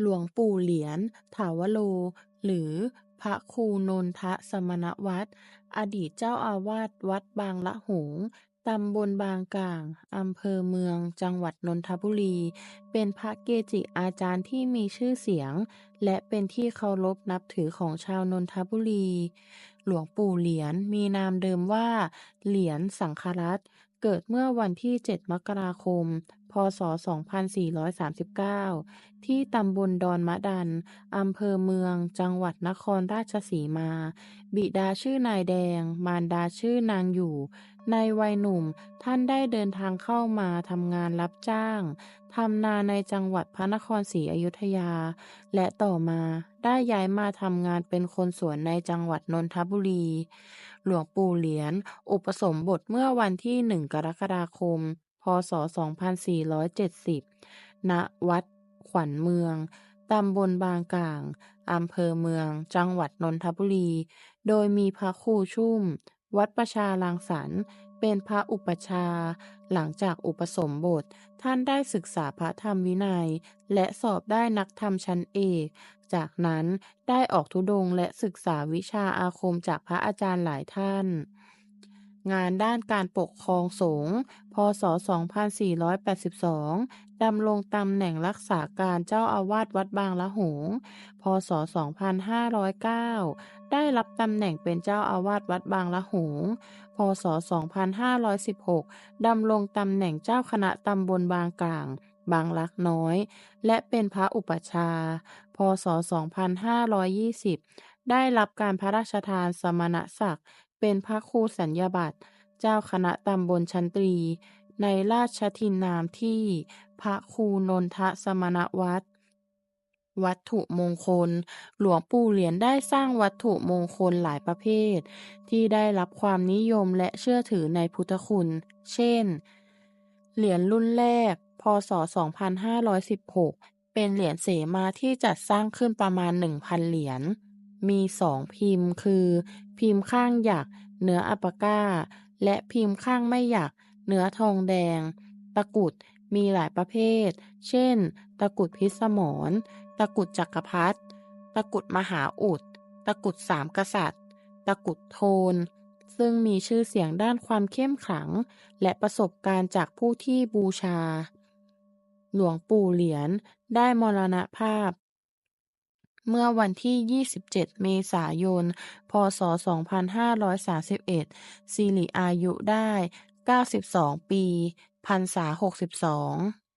หลวงปู่เหรียญถาวโรหรือพระครูนนทะสมณวัตรอดีตเจ้าอาวาสวัดบางละหงตำบลบางกล่างอำเภอเมือง จังหวัดนนทบุรี เป็นพระเกจิอาจารย์ที่มีชื่อเสียง และเป็นที่เคารพนับถือของชาวนนทบุรี หลวงปู่เหรียญมีนามเดิมว่า เหรียญสังฆรัต เกิดเมื่อวันที่ 7 มกราคม พ.ศ.2439 ที่ตำบลดอนมะดัน อำเภอเมือง จังหวัดนครราชสีมา บิดาชื่อนายแดง มารดาชื่อนางอยู่ ในวัยหนุ่มท่านได้เดินทางเข้ามาทำงานรับจ้างทำนาในจังหวัดพระนครศรีอยุธยา และต่อมาได้ย้ายมาทำงานเป็นคนสวนในจังหวัดนนทบุรี หลวงปู่เหรียญอุปสมบทเมื่อวันที่1กรกฎาคม พ.ศ.2470 ณ วัดขวัญเมืองตำบลบางกล่าง อำเภอเมือง จังหวัดนนทบุรี โดยมีพระครูชุ่ม วัดประชาลังสรรค์เป็นพระอุปชา หลังจากอุปสมบท ท่านได้ศึกษาพระธรรมวินัย และสอบได้นักธรรมชั้นเอก จากนั้นได้ออกธุดงค์และศึกษาวิชาอาคมจากพระอาจารย์หลายท่าน งานด้านการปกครองสงฆ์พ.ศ.2482 ดำรงตำแหน่งรักษาการเจ้าอาวาสวัดบางละหง พ.ศ.2509 ได้รับตำแหน่งเป็นเจ้าอาวาสวัดบางละหง พ.ศ.2516 ดำรงตำแหน่งเจ้าคณะตำบลบางกลาง บางลักน้อย และเป็นพระอุปชา พ.ศ.2520ได้รับการพระราชทานสมณศักดิ์ เป็นพระครูสัญญาบัตรเจ้าคณะตำบลชันตรี ในราชทินนามที่พระครูนนทสมณวัตรวัตถุมงคล หลวงปู่เหรียญได้สร้างวัตถุมงคลหลายประเภท ที่ได้รับความนิยมและเชื่อถือในพุทธคุณ เช่น เหรียญรุ่นแรก พ.ศ.2516 เป็นเหรียญเสมาที่จัดสร้างขึ้นประมาณ 1,000 เหรียญ มี2พิมพ์คือ พิมพ์ข้างหยักเนื้ออัปก้า และพิมพ์ข้างไม่หยักเนื้อทองแดง ตะกุดมีหลายประเภท เช่น ตะกุดพิสมรตะกุดจักรพรรดิตะกุดมหาอุด ตะกุดสามกษัตริย์ ตะกุดโทน ซึ่งมีชื่อเสียงด้านความเข้มขลัง และประสบการณ์จากผู้ที่บูชา หลวงปู่เหรียญได้มรณภาพ เมื่อวันที่ 27 เมษายน พ.ศ.2531 สิริอายุได้ 92 ปีพรรษา 62